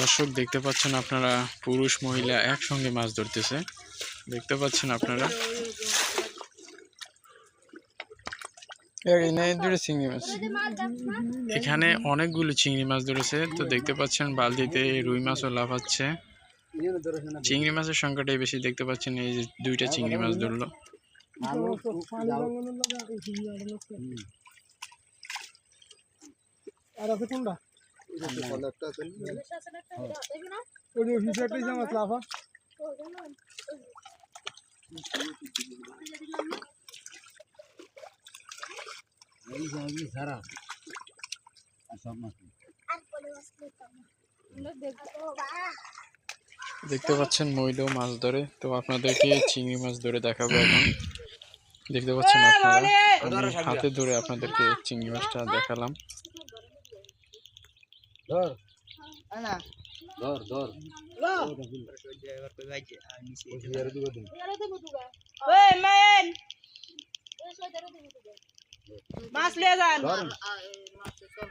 দর্শক দেখতে পাচ্ছেন আপনারা পুরুষ মহিলা একসঙ্গে মাছ ধরতেছে। দেখতে পাচ্ছেন আপনারা। এখানে অনেকগুলো চিংড়ি মাছ ধরেছে। তো দেখতে পাচ্ছেন বালতিতে রুই মাছও লাফাচ্ছে। চিংড়ি মাছের সংখ্যাটাই বেশি দেখতে পাচ্ছেন এই যে দুইটা চিংড়ি মাছ ধরলো। আর আছে কোনটা? ওই যে হিসাবটাই জামাত দেখতে পাচ্ছেন মহিলাও মাছ ধরে। তো আপনাদেরকে চিংড়ি মাছ ধরে দেখাবো এখন। দেখতে পাচ্ছেন আপনারা? হাতে ধরে আপনাদেরকে চিংড়ি মাছটা দেখালাম। ধর। ধর ধর। মেন মাছ লিয়ে যান।